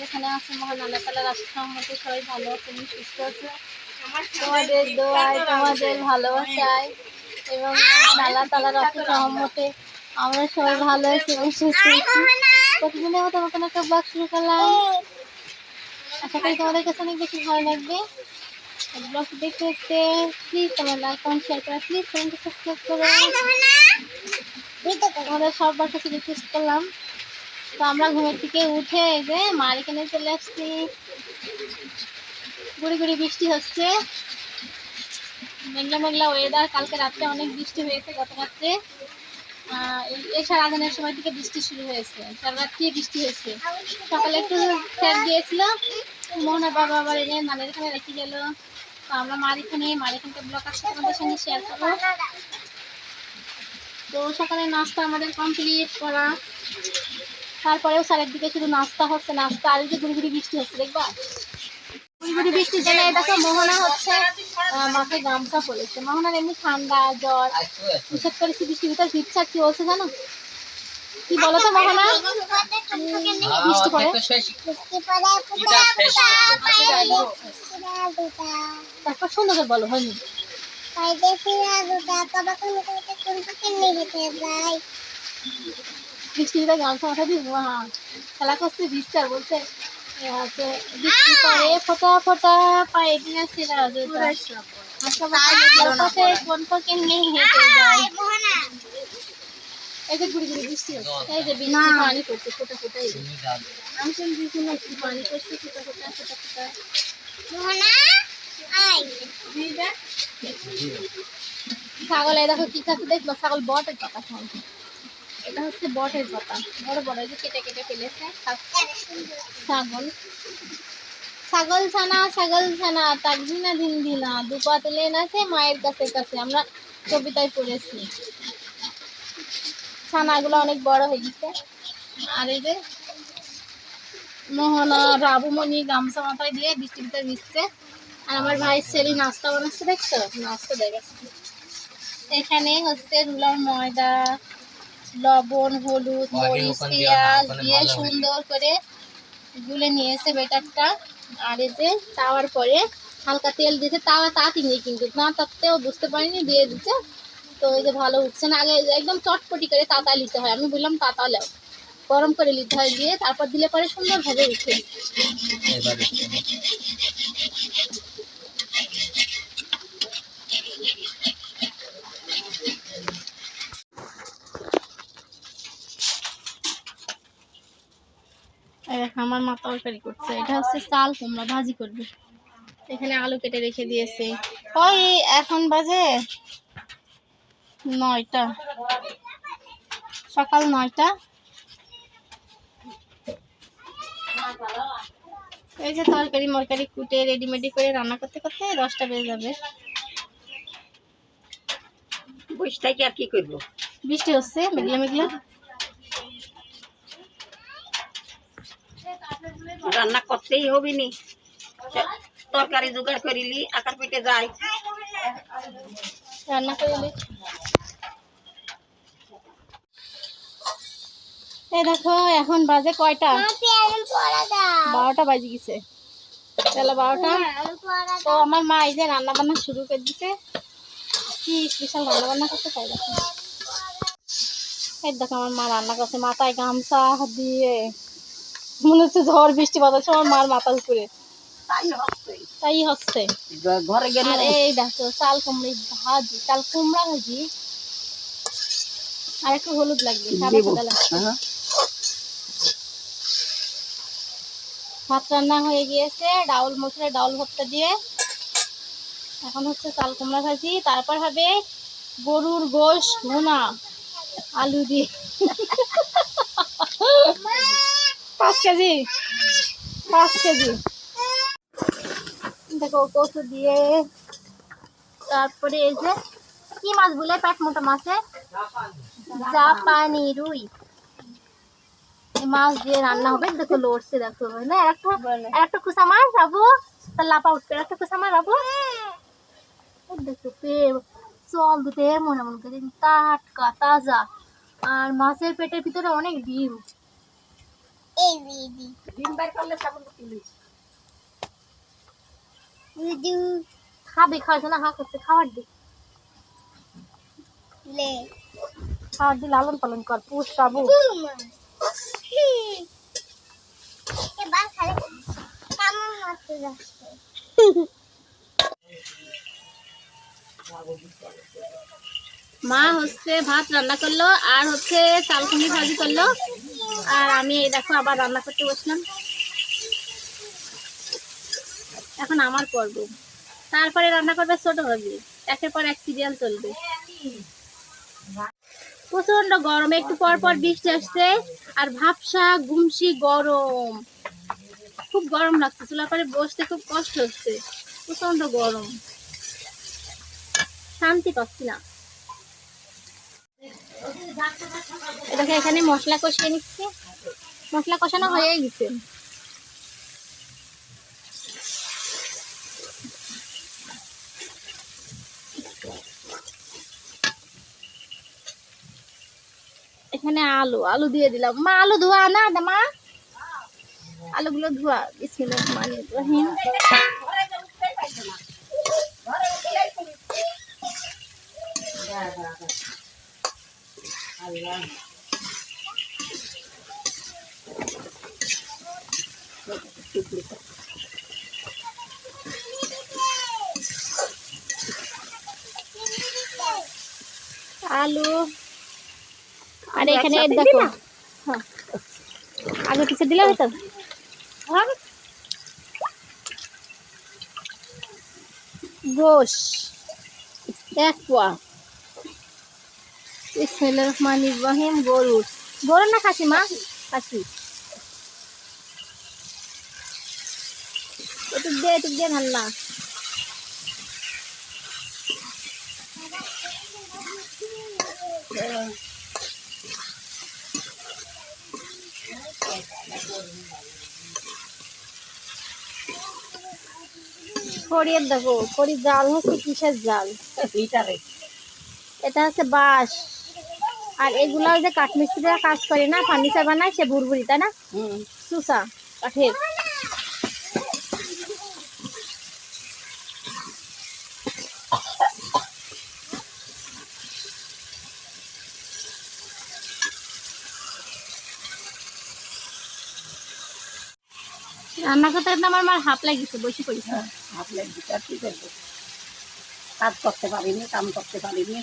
যেখানে সম্মতি সবাই ভালো তুমি তোমাদের তোমাদের ভালোবাসায় এবং আমরা সবাই ভালো আছি একটা ব্লগ শুরু করলাম? আশা করি তোমাদের কাছে অনেক বেশি ভালো লাগবে। দেখতে দেখতে প্লিজ তোমার লাইক কমেন্ট শেয়ার করা প্লিজ সাবস্ক্রাইব করো তোমাদের সবার কাছে রিকোয়েস্ট করলাম। তো আমরা ঘুমের থেকে উঠে এই যে মার এখানে চলে আসছি। গুড়ি গুড়ি বৃষ্টি হচ্ছে। মেঘলা মেঘলা ওয়েদার কালকে রাত্রে অনেক বৃষ্টি হয়েছে গত রাত্রে আহ, এই- এই সারা দিনের সময় থেকে বৃষ্টি শুরু হয়েছে। সারা রাত্রি বৃষ্টি হয়েছে। সকালে একটু ফ্যাট দিয়েছিল। মোহনার বাবা আবার এনে নানের এখানে রেখে গেল। তো আমরা মার এখানে মার এখানকার ব্লগ আসছে সঙ্গে শেয়ার করব। তো সকালে নাস্তা আমাদের কমপ্লিট করা তারপরেও সারের দিকে শুধু নাস্তা হচ্ছে নাস্তা আর যে গুড়ি গুড়ি বৃষ্টি হচ্ছে দেখবা বৃষ্টির জন্য তো মোহনা হচ্ছে গামছা পড়েছে মোহনার এমনি ঠান্ডা জ্বর বিশেষ করে বৃষ্টির কি বলছে জানো কি বলো তো মোহনা বৃষ্টি তারপর সুন্দর বলো হয়নি ভিতরে গামছা মাথা দিয়ে হ্যাঁ। খেলা করছে আর বলছে বৃষ্টি পড়ে ফোটা ফোটা পায়ে দিয়ে আশা বাতাসে কোন পকে নিয়ে হেঁটে যায়? এই যে গুড়ি গুড়ি বৃষ্টি হচ্ছে। এই যে বৃষ্টি পানি পড়ছে ফোটা ফোটা আমি তো বৃষ্টি পানি পড়ছে ফোটা ফোটা ফোটা ফোটা। ছাগল দেখো কি খাচ্ছে দেখব ছাগল বটের পাতা খায় এটা হচ্ছে বটের পাতা। বড় বড় যে কেটে কেটে ফেলেছে। ছাগল। ছাগল ছানা ছাগল ছানা তাকদিনা দিন দিনা দুপা তুলে আছে মায়ের কাছে কাছে। আমরা কবিতায় পড়েছি। ছানাগুলো অনেক বড় হয়ে গেছে। আর এই যে মোহনা, রাবুমণি গামছা মাথায় দিয়ে বৃষ্টির ভিতরে ভিজছে। আমার ভাই ছেলে নাস্তা বানাচ্ছে দেখছ? নাস্তা দেখাচ্ছে এখানে হচ্ছে রুলার ময়দা লবণ হলুদ মরিচ পেঁয়াজ দিয়ে সুন্দর করে গুলে নিয়েছে বেটারটা। আর যে তাওয়ার পরে হালকা তেল দিয়েছে। তাওয়া তাতিনি কিন্তু না তাতেও বুঝতে পারিনি দিয়ে দিচ্ছে তো এই যে ভালো উঠছে না আগে একদম চটপটি করে তাতা নিতে হয়। আমি বললাম তাতা লেও গরম করে নিতে হয় দিয়ে তারপর দিলে পরে সুন্দরভাবে উঠে। আমার মা তরকারি করছে। এটা হচ্ছে চাল কুমড়া ভাজি করবে। এখানে আলু কেটে রেখে দিয়েছে। ওই এখন বাজে নয়টা। সকাল নয়টা। এই যে তরকারি মরকারি কুটে রেডিমেডি করে রান্না করতে করতে দশটা বেজে যাবে। বসে থাকি আর কি করব? বৃষ্টি হচ্ছে মেঘলা মেঘলা। রান্না করতেই হবে নি তরকারি জোগাড় করিলি, আকার পেটে যায়। রান্না করলে এই দেখো, এখন বাজে কয়টা? বারোটা বাজে গেছে। তাহলে বারোটা। তো আমার মা এই যে রান্না বান্না শুরু করে দিছে। কি স্পেশাল রান্না বান্না করতে চাই দেখো। এই দেখো, আমার মা রান্না করছে, মাথায় গামছা দিয়ে। মনে হচ্ছে ঝড় বৃষ্টি বাতাস আমার মার মাথার উপরে তাই হচ্ছে। ঘরে গেলে আর এই দেখো চাল কুমড়ি ভাজি চাল কুমড়া ভাজি। আর একটু হলুদ লাগবে। হ্যাঁ। ভাত রান্না হয়ে গিয়েছে ডাউল মশলা ডাউল ভর্তা দিয়ে। এখন হচ্ছে চাল কুমড়া ভাজি তারপর হবে গরুর গোশ ভুনা আলু দিয়ে। পাঁচ কেজি। পাঁচ কেজি। দেখো কচু দিয়ে তারপরে এই যে কি মাছ বলে? পেট মোটা মাছে জাপানি রুই। মাছ দিয়ে রান্না হবে। দেখো লড়ছে দেখো। না একটা একটা কুসা মাছ যাব তার লাপা উঠবে। একটা কুসা মাছ যাব দেখো পে জল দিতে মনে মনে করে। টাটকা তাজা। আর মাছের পেটের ভিতরে অনেক ডিম। এই দিদি। ডিম বাইর করলে তখন তুলিস দিদি। খাবে খাওয়ার না হা করছে খাবার দি। লে। খাবার দি লালন পালন কর পুষ সাবু। এবার খালি কেমন মতো যাচ্ছে? মা হচ্ছে ভাত রান্না করল আর হচ্ছে চালকুনি ভাজি করল। আর আমি এই দেখো আবার রান্না করতে বসলাম। এখন আমার পর্ব। তারপরে রান্না করবে ছোট ভাবি। একের পর এক সিরিয়াল চলবে। প্রচণ্ড গরম একটু পর পর বৃষ্টি আসছে আর ভাবসা গুমসি গরম। খুব গরম লাগছে, চুলার পরে বসতে খুব কষ্ট হচ্ছে। প্রচণ্ড গরম। শান্তি পাচ্ছি না। এটাকে এখানে মশলা কষিয়ে নিচ্ছি। মশলা কষানো হয়ে গেছে। এখানে আলু আলু দিয়ে দিলাম। মা, আলু ধোয়া না মা। আলুগুলো ধোয়া। বিসমিল্লাহির রহমানির রহিম আলু আর এখানে একসাথে দেখো দিলা? হ্যাঁ আগে পিছে দিলে হয়তো গোশ এক পোয়া রহিম গরুর গরু না খাসি মা? খাসি। এটুক দিয়ে এটুক দিয়ে ভালো না কড়িয়ের দেখো কড়ি জাল হচ্ছে কিসের জাল? এটা হচ্ছে বাঁশ। আর এগুলা ওই যে কাঠমিস্ত্রিরা কাজ করে না ফার্নিচার বানায় সে বুড়বুড়ি তাই না? হুম। সুসা কাঠের। রান্না করতে করতে আমার মার হাফ লাগিছে বসে পড়েছে। আপনার আর কি করব? কাজ করতে পারিনি কাম করতে পারিনি।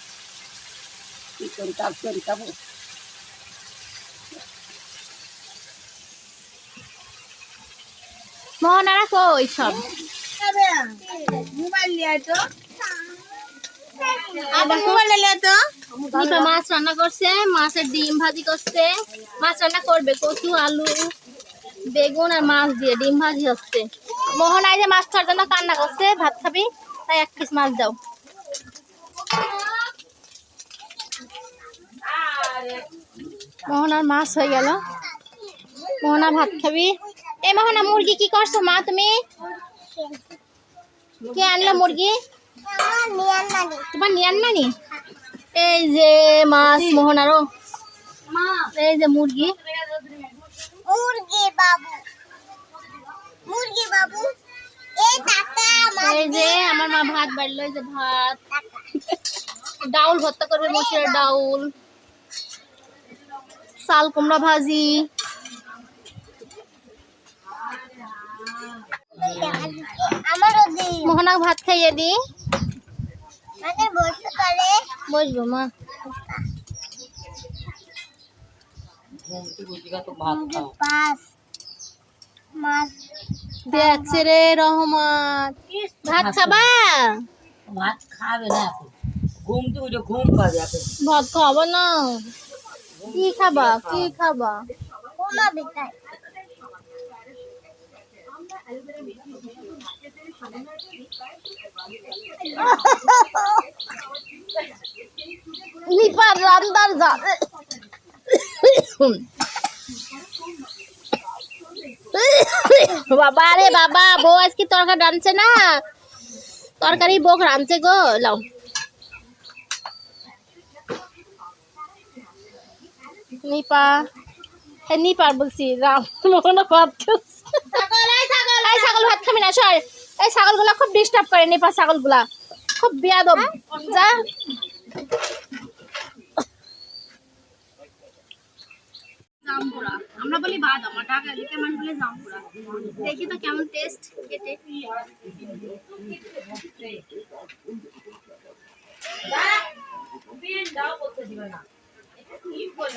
কই সব? মোবাইল লিয়ে তো। আবার মোবাইল লিয়ে তো। নিপা মাছ রান্না করছে মাছের ডিম ভাজি করছে। মাছ রান্না করবে কচু আলু বেগুন আর মাছ দিয়ে ডিম ভাজি হচ্ছে। মোহন আই যে মাছ খাওয়ার জন্য কান্না করছে ভাত খাবি তাই এক পিস মাছ দাও। মোহনার মাছ হয়ে গেল। মোহনা ভাত খাবি। এ মোহনা মুরগি কি করছ মা তুমি? কে আনলো মুরগি? তোমার নিয়ান নানি এই যে মাছ মোহনারও। এই যে মুরগি। মুরগি বাবু। মুরগি বাবু। এই এই যে আমার মা ভাত বাড়লো এই যে ভাত। ডাউল ভর্তা করবে মসুরের ডাউল। চাল কুমড়া ভাজি। মোহনা ভাত খাইয়ে দি। বসে বসবো মা। দেখছে রে রহমান ভাত খাবা? ভাত খাবে না ঘুম তো ঘুম পাবে ভাত খাব না। কি খাবা? কি খাবা? কোনা নিপার যাবে বাবা রে বাবা, বউ আজকে তরকারি রাঁধছে না। তরকারি বউ রাঁধছে গো। লাও। নিপা হ্যাঁ নিপার বলছি রাম মোহন ভাত এই ছাগল ভাত খাবি না সর এই ছাগলগুলা খুব ডিস্টার্ব করে নিপা ছাগলগুলা খুব বিয়াদব যা জাম্বুরা আমরা বলি বাদাম আর ঢাকা মানুষ বলে জাম্বুরা দেখি তো কেমন টেস্ট কেটে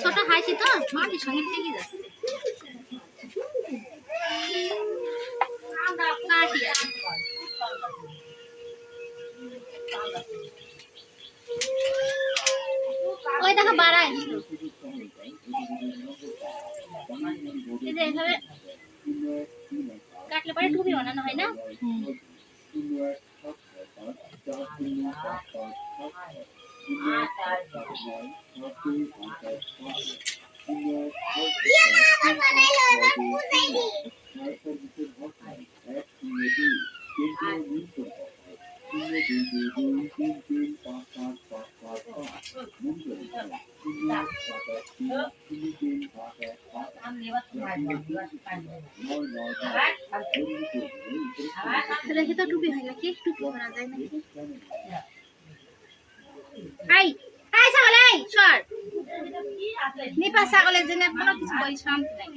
ছোট খাইছি তো মাটির সঙ্গে লেগে যাচ্ছে। ওই দেখো, বাড়ায়। এই যে এভাবে কাটলে পরে টুপি বানানো হয় না? টুপি হয় আই আই ছাগল আই সর। নিপা ছাগলের জন্য কোনো কিছু বই শান্তি নাই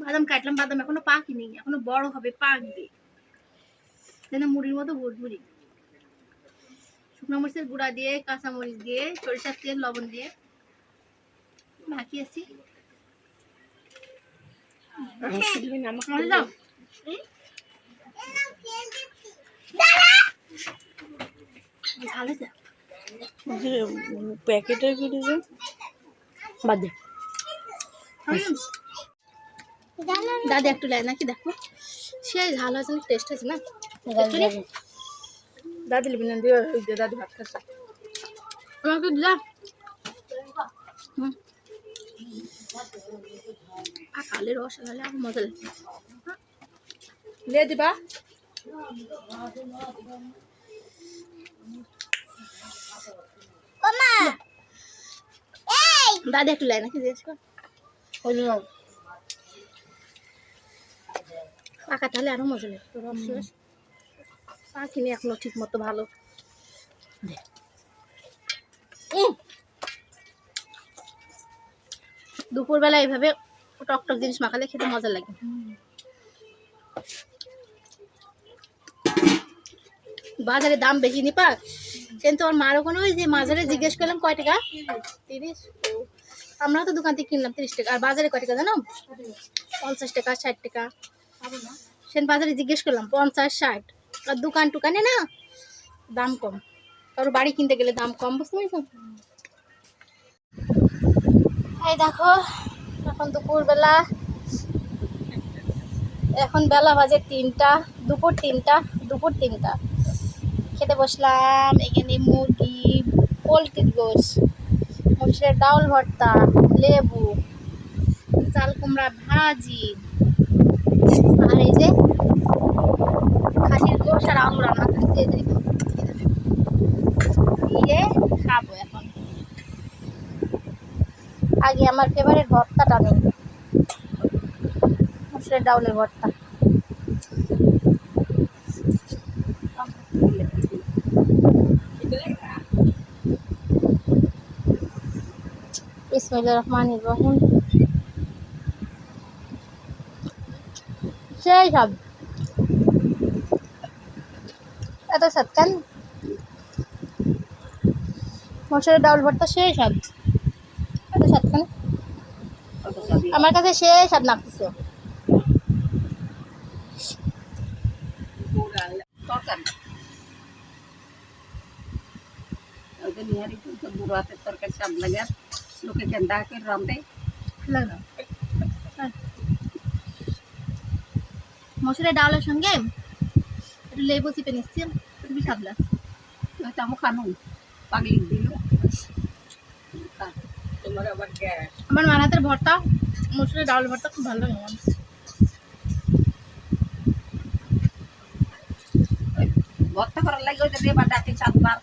বাদাম কাটলাম বাদাম এখনও পাকিনি এখনও বড় হবে পাকবে। যেন মুড়ির মতো ভুরভুরি। শুকনো মরিচের গুঁড়া দিয়ে কাঁচা মরিচ দিয়ে সরিষার তেল লবণ দিয়ে। মাখিয়েছি ঝাল হয়েছে প্যাকেটের বাদ দে। হুম। জানো দাদি একটু লাই নাকি দেখো। সে ঝাল হয়েছে টেস্ট হয়েছে না? দাদি লিবি না? দিয়ে দাদি ভাত খাচ্ছে। আমাকে। আর কালের রস হলে আমার মজা লাগে লে দিবা? দাদি একটু লাই নাকি জিজ্ঞেস কর পাকা তাহলে আরও মজা লাগে। রস পাখিনি এখনও ঠিক মতো ভালো। দুপুরবেলা এইভাবে টক টক জিনিস মাখালে খেতে মজা লাগে। বাজারে দাম বেশি নি পাক কিন্তু আমার মার ওখানে ওই যে মাঝারে জিজ্ঞেস করলাম কয় টাকা? তিরিশ। ও, আমরাও তো দোকান থেকে কিনলাম তিরিশ টাকা। আর বাজারে কয় টাকা জানো? পঞ্চাশ টাকা ষাট টাকা। সেন বাজারে জিজ্ঞেস করলাম, পঞ্চাশ, ষাট। আর দোকান টুকানে না দাম কম। কারও বাড়ি কিনতে গেলে দাম কম, বুঝতে পারছ? এই দেখো, এখন দুপুরবেলা। এখন বেলা বাজে তিনটা, দুপুর তিনটা দুপুর তিনটা। খেতে বসলাম, এখানে মুরগি, পোলট্রির গোস মসুরের ডাউল ভর্তা, লেবু, চাল কুমড়া ভাজি। আর এই যে খাসির গোস আর আলু রান্না করছি দিয়ে খাব এখন। আগে আমার ফেভারিট ভর্তাটা নেই। মসুরের ডাউলের ভর্তা। বিসমিল্লাহির রহমানির রহিম। সেই সব। এত সৎকান মসুরের ডাউল ভর্তা সেই সব এত সৎকান আমার কাছে সেই সব লাগতেছে। তরকারি নিহারি তরকারি স্বাদ লাগে। লোকে কেন্দা করে রাঁধে? মসুরের ডাউলের সঙ্গে একটু লেবু চিপে নিচ্ছি খুবই স্বাদ লাগছে হয়তো আমি খানু পাগলি দিল। তোমার আবার আমার মার হাতের ভর্তা মসুরের ডাল ভর্তা খুব ভালো লাগে আমার। ভর্তা করার লাগে ওই যে দেবার ডাকে চারবার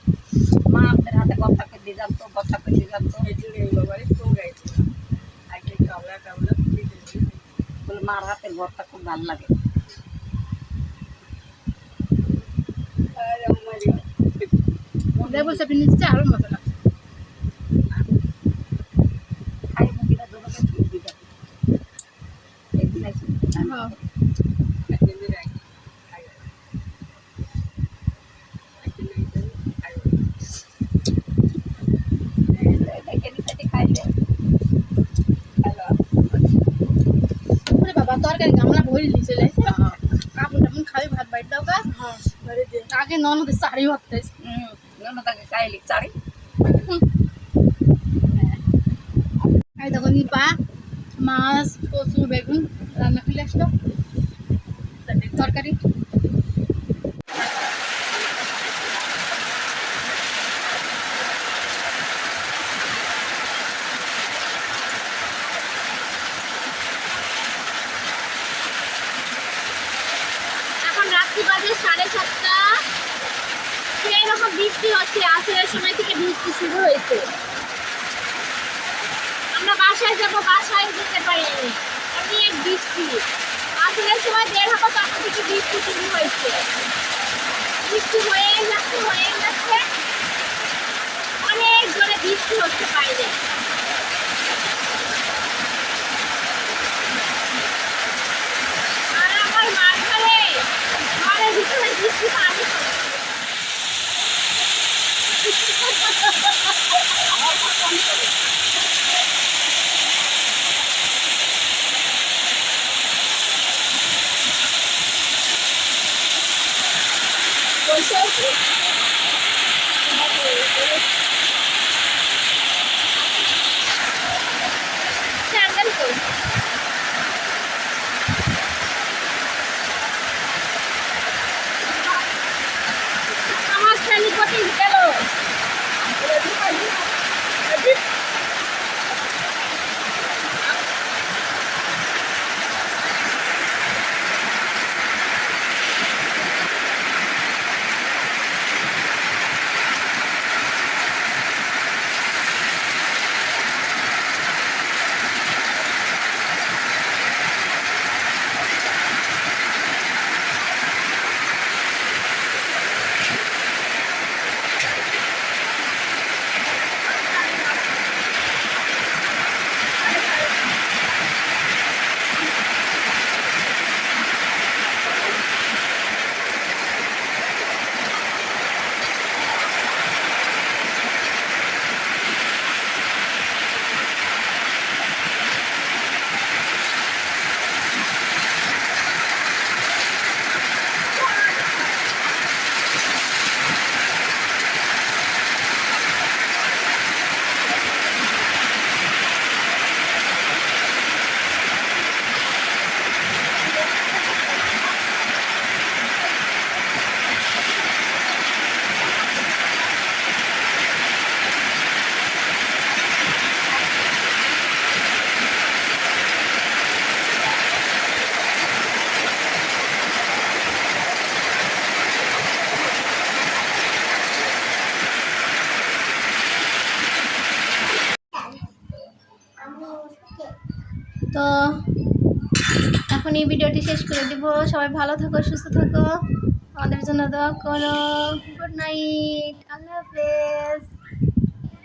মা আপনার হাতে ভর্তা করে দিয়ে যান তো ভর্তা করে দিয়ে যান তো। মার হাতের ভর্তা খুব ভালো লাগে। লেবু চেপে নিচ্ছে আরও মজা লাগে খাই মুখিটা দুটোকে ঠিক দিবে একদিন আইসি হ্যাঁ। খাইলে ওরে বাবা তরকারি গামলা ভরি নিয়ে চলে আসছে কাপড় টাপড় খাবি ভাত বাড়ি দাও আগে ননদের শাড়ি ভরতে খাইলে চারি এই দেখো নিপা মাছ কচু বেগুন রান্না করে আসলো। তরকারি এখন রাত্রি বাজে সাড়ে সাতটা সেই রকম বৃষ্টি হচ্ছে আসরের সময় থেকে বৃষ্টি শুরু হয়েছে। আমরা বাসায় যাব, বাসায় যেতে পারিনি। অনেক বৃষ্টি। আসলের সময় দেড় হব তখন থেকে বৃষ্টি শুরু হয়েছে। বৃষ্টি হয়ে যাচ্ছে হয়ে যাচ্ছে। অনেক জোরে বৃষ্টি হচ্ছে বাইরে দিব। সবাই ভালো থাকো সুস্থ থাকো। আমাদের জন্য দোয়া করো। Good night